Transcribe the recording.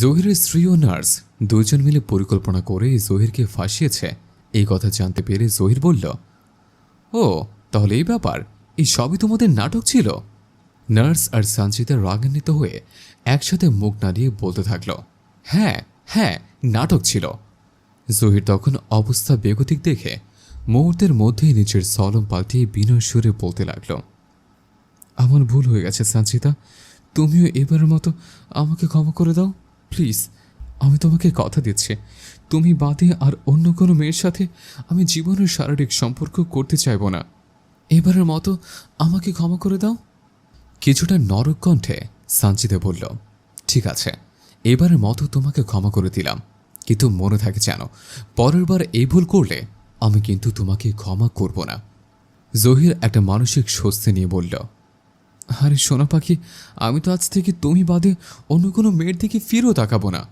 জহিরের স্ত্রী ও নার্স দুজন মিলে পরিকল্পনা করে জহিরকে ফাঁসিয়েছে। এই কথা জানতে পেরে জহির বলল, ও, তাহলে এই ব্যাপার, এই সবই তোমাদের নাটক ছিল? নার্স আর সঞ্চিতা রাগান্বিত হয়ে একসাথে মুখ নাড়িয়ে বলতে থাকল হ্যাঁ হ্যাঁ নাটক ছিল। জহির তখন অবস্থা বেগতিক দেখে মুহূর্তের মধ্যেই নিজের সলম পাল্টিয়ে বিনয় সুরে বলতে লাগল, আমার ভুল হয়ে গেছে সঞ্চিতা তুমিও এবারের মতো আমাকে ক্ষমা করে দাও। প্লিজ, আমি তোমাকে কথা দিচ্ছি। তুমি বাদে আর অন্য কোনো মেয়ের সাথে আমি জীবনের শারীরিক সম্পর্ক করতে চাইব না। এবারের মতো আমাকে ক্ষমা করে দাও। কিছুটা নরক কণ্ঠে সাঞ্চিতে বলল, ঠিক আছে, এবারের মতো তোমাকে ক্ষমা করে দিলাম। কিন্তু মনে থাকে যেন, পরের বার এই ভুল করলে আমি কিন্তু তোমাকে ক্ষমা করব না। জহির একটা মানসিক স্বস্তি নিয়ে বলল আরে সোনা পাখি, আমি তো আজ থেকে তুমি বাদে অন্য কোনো মেয়ের দিকে ফিরেও তাকাবো না।